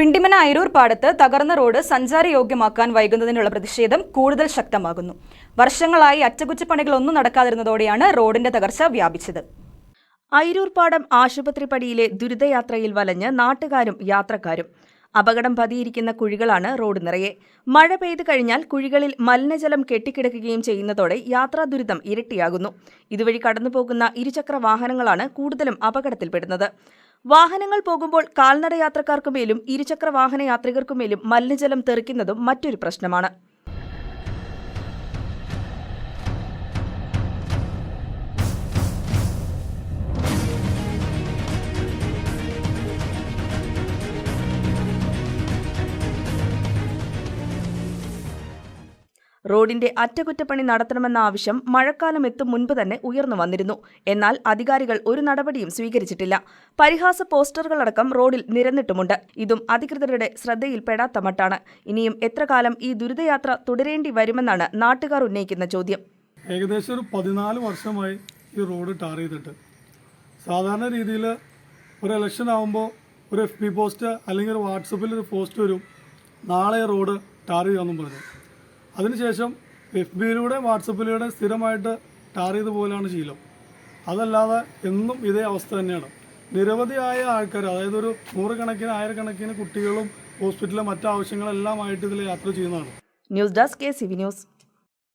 പിണ്ടിമന അയിരൂർ പാടത്ത് തകർന്ന റോഡ് സഞ്ചാരയോഗ്യമാക്കാൻ വൈകുന്നതിനുള്ള പ്രതിഷേധം കൂടുതൽ ശക്തമാകുന്നു. വർഷങ്ങളായി അറ്റകുറ്റപ്പണികളൊന്നും നടക്കാതിരുന്നതോടെയാണ് റോഡിന്റെ തകർച്ച വ്യാപിച്ചത്. അയിരൂർപ്പാടം ആശുപത്രിപ്പടിയിലെ ദുരിതയാത്രയിൽ വലഞ്ഞ് നാട്ടുകാരും യാത്രക്കാരും അപകടം പതിയിരിക്കുന്ന കുഴികളാണ് റോഡ് നിറയെ. മഴ പെയ്തു കഴിഞ്ഞാൽ കുഴികളിൽ മലിനജലം കെട്ടിക്കിടക്കുകയും ചെയ്യുന്നതോടെ യാത്രാ ദുരിതം ഇരട്ടിയാകുന്നു. ഇതുവഴി കടന്നുപോകുന്ന ഇരുചക്ര വാഹനങ്ങളാണ് കൂടുതലും അപകടത്തിൽപ്പെടുന്നത്. വാഹനങ്ങൾ പോകുമ്പോൾ കാൽനട യാത്രക്കാർക്കുമേലും ഇരുചക്ര വാഹന യാത്രികർക്കുമേലും മലിനജലം തെറിക്കുന്നതും മറ്റൊരു പ്രശ്നമാണ്. റോഡിന്റെ അറ്റകുറ്റപ്പണി നടത്തണമെന്ന ആവശ്യം മഴക്കാലം എത്തും മുൻപ് തന്നെ ഉയർന്നു വന്നിരുന്നു. എന്നാൽ അധികാരികൾ ഒരു നടപടിയും സ്വീകരിച്ചിട്ടില്ല. പരിഹാസ പോസ്റ്ററുകളടക്കം റോഡിൽ നിരന്നിട്ടുമുണ്ട്. ഇതും അധികൃതരുടെ ശ്രദ്ധയിൽപ്പെടാത്ത മട്ടാണ്. ഇനിയും എത്ര കാലം ഈ ദുരിതയാത്ര തുടരേണ്ടി വരുമെന്നാണ് നാട്ടുകാർ ഉന്നയിക്കുന്ന ചോദ്യം. ഏകദേശം ഒരു പതിനാല് വർഷമായി ഈ റോഡ് ടാർ ചെയ്തിട്ട്. സാധാരണ രീതിയിൽ ഒരു ഇലക്ഷൻ ആകുമ്പോൾ ഒരു എഫ് പി പോസ്റ്റ് അല്ലെങ്കിൽ ഒരു വാട്സപ്പിൽ ഒരു പോസ്റ്റ് വരും. നാളെ റോഡ് ടാർ ചെയ്യാമെന്നും പറഞ്ഞു. അതിനുശേഷം എഫ് ബിയിലൂടെ വാട്സപ്പിലൂടെ സ്ഥിരമായിട്ട് ടാർ ചെയ്ത് പോലാണ് ശീലം. അതല്ലാതെ എന്നും ഇതേ അവസ്ഥ തന്നെയാണ്. നിരവധിയായ ആൾക്കാർ അതായത് ഒരു നൂറുകണക്കിന് ആയിരക്കണക്കിന് കുട്ടികളും ഹോസ്പിറ്റലും മറ്റാവശ്യങ്ങളെല്ലാം ആയിട്ട് ഇതിൽ യാത്ര ചെയ്യുന്നതാണ്. News desk K C V news.